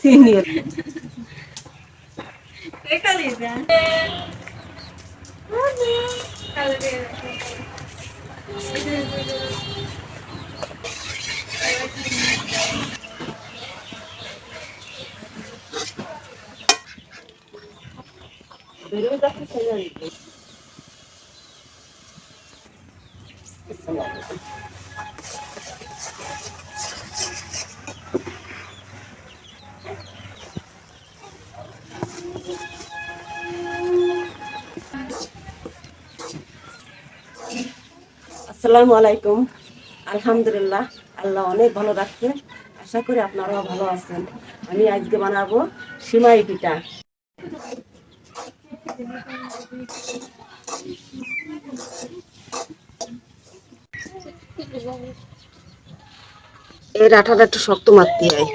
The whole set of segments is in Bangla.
Sini. Teka Liza. Mami. Kalau dia. আসসালামু আলাইকুম। আলহামদুলিল্লাহ, আল্লাহ অনেক ভালো রাখছে। আশা করি আপনারাও ভালো আছেন। আমি আজকে বানাবো সিমাই পিঠা। এর আঠাটা একটু শক্ত মারতে হয়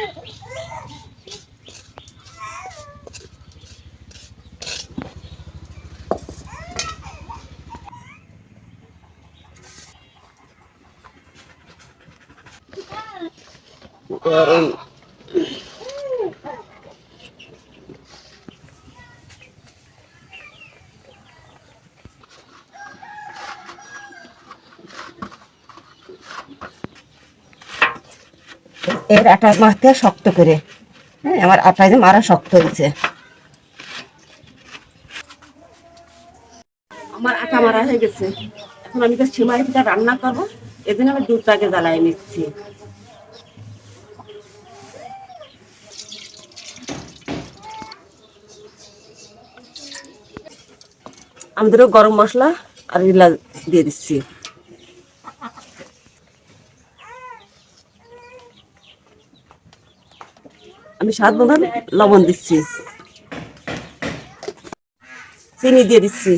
গরম এর আটা মাখতে শক্ত করে। হ্যাঁ আমার আটা যে মারা শক্ত হয়েছে। আমার আটা মারা হয়ে গেছে। এখন আমি তো সিমাই পিঠা রান্না করব। এদিন আমি দুধটাকে জ্বালাই নিচ্ছি। আমাদেরও গরম মশলা আর ইলা দিয়ে দিচ্ছি। আমি স্বাদ মতন লবণ দিচ্ছি। চিনি দিয়ে দিচ্ছি।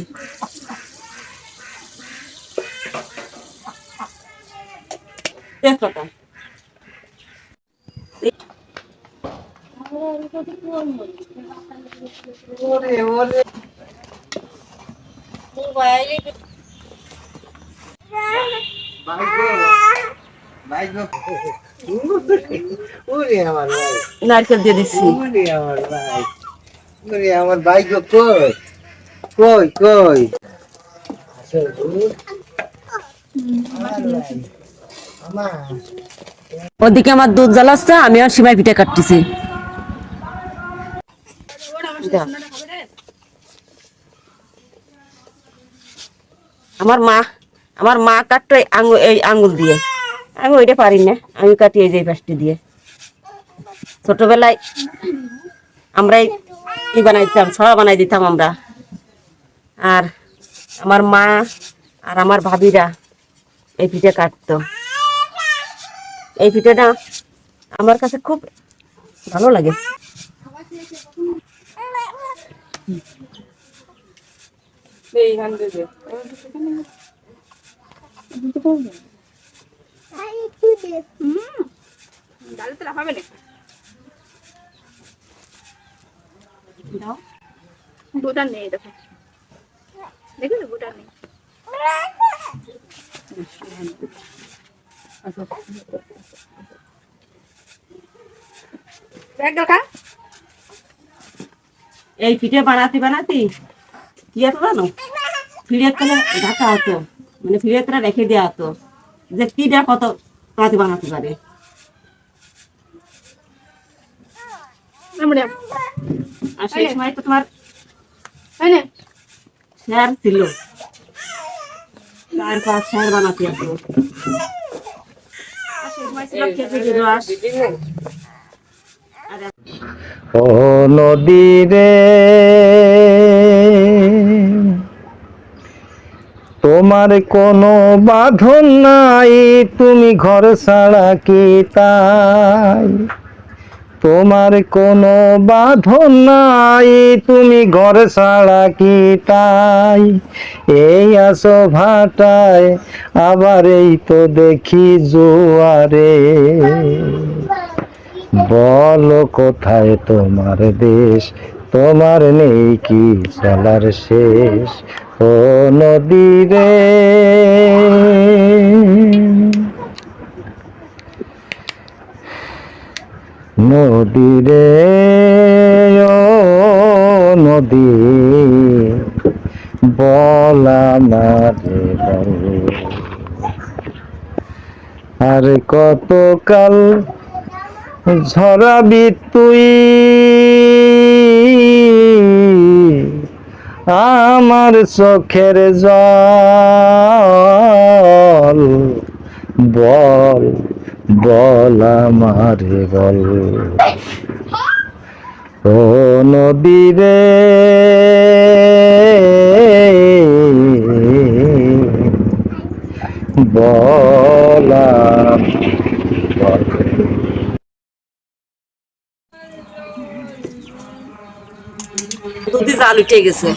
ভাই নারকেল দিয়ে দিচ্ছি। আমার ভাই। কই? কই কই? ওদিকে আমার দুধ জ্বালাচ্ছে আমি আর সিমাই পিঠা কাটতেছি। আমার মা আমার মা কাটতো এই আঙুল দিয়ে। আমি ওইটা পারি না আমি কাটি এই যে পাশটি দিয়ে। ছোটবেলায় আমরা এই ই বানাই দিতাম সরা বানাই দিতাম আমরা। আর আমার মা আর আমার ভাবিরা এই পিঠে কাটতো। এই পিঠেটা আমার কাছে খুব ভালো লাগে। এই পিঠে বানাতে বানাতে, কি হতো জানো? ফিরিয়ে ঢাকা হতো। মানে ফিরিয়ে রেখে দেওয়া হতো। যে কি কিটা কত তাড়াতাড়ি বানাতে পারে। আমরা আর সেই সময় তো তোমার হয় ছিল। চার পাঁচ বানাতে ও নদী রে তোমার কোনো বাঁধন নাই, তুমি ঘর ছাড়া কি তাই? তোমার কোনো বাঁধন নাই, তুমি ঘর ছাড়া কি তাই? এই আসো ভাটায়, আবার এই তো দেখি জোয়ারে। বলো কোথায় তোমার দেশ তোমার নেই কি চলার শেষ? ও নদী রে। নদী রে, ও নদী। বলা আর কতকাল ঝরাবি তুই? আমার চোখের জল, বল বল আমারে বল। ও নদী রে, বল দুধে জাল উঠে গেছে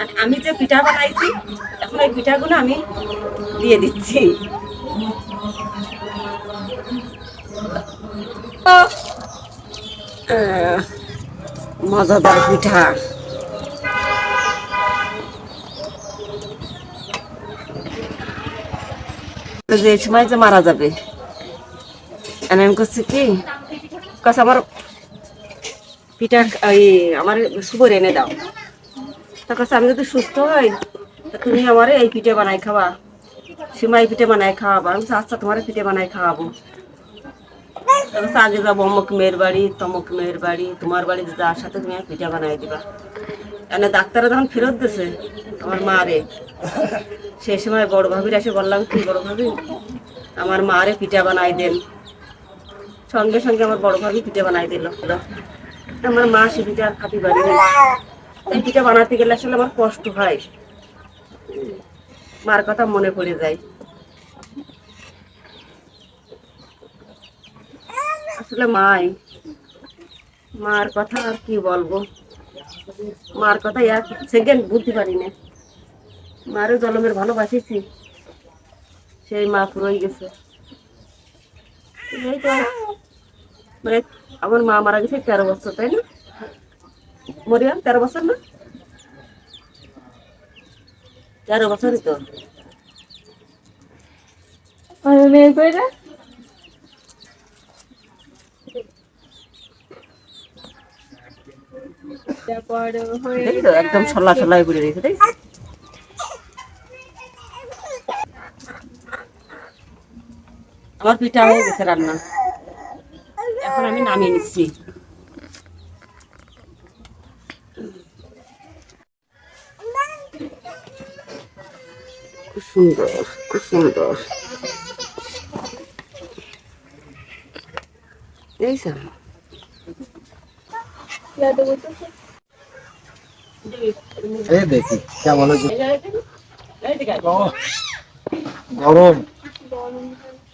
আর আমি যে পিঠা বানাইছি, এখন ওই পিঠাগুলো আমি দিয়ে দিচ্ছি। মজাদার পিঠা। যে সময় যে মারা যাবে। আমি করছি কি? কাছে আমার পিঠা আমার সুবর এনে দাও। তার কাছে আমি যদি সুস্থ হই তুমি আমার এই পিঠে বানাই খাওয়া। সিমাই পিঠে বানাই খাওয়াবো। আমি আচ্ছা তোমার পিঠে বানাই খাওয়াবো। তার আগে যাব অমুক মেয়ের বাড়ি, তমুক মেয়ের বাড়ি, তোমার বাড়ি যার সাথে তুমি পিঠা বানাই দিবা। এনে ডাক্তারে যখন ফেরত দিছে আমার মা রে, সেই সময় বড় ভাবির এসে বললাম, কি বড় ভাবি? আমার মা রে পিঠা বানাই দেন। সঙ্গে সঙ্গে আমার বড় ভাবি পিঠে বানাই দিল। আমার মা সে পিঠা আর খাতি পারি এই পিঠা বানাতে গেলে আসলে আমার কষ্ট হয়। মার কথা মনে পড়ে যায়। আসলে মাই, মার কথা আর কি বলব? মার কথা এক সেকেন্ড বুঝতে পারি না মারও জলমের ভালোবাসিছি। সেই মা পুরোই গেছে। এই তো। মানে আমার মা মারা গেছে তেরো বছর, তাই না? মরিয়াম তেরো বছর না? তেরো বছরই তো। একদম সল্লা সল্লাই করে রেখে দেখ আমার পিঠা হয়ে গেছে রান্না। এখন আমি নামিয়ে নিচ্ছি। খুব সুন্দর খুব সুন্দর। কেমন গরম।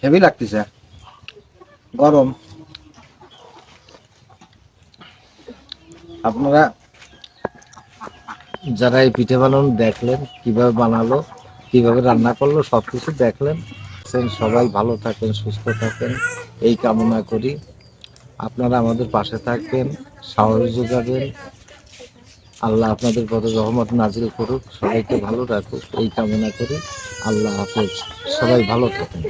হেভি লাগতেছে। গরম। আপনারা যারা এই পিঠে বানানো দেখলেন, কীভাবে বানালো কীভাবে রান্না করল সব কিছু দেখলেন সবাই ভালো থাকেন, সুস্থ থাকেন, এই কামনা করি। আপনারা আমাদের পাশে থাকবেন সাহস যোগাবেন। আল্লাহ আপনাদের কত রহমত নাজিল করুক, সবাইকে ভালো রাখুক, এই কামনা করি। আল্লাহ হাফেজ। সবাই ভালো থাকেন।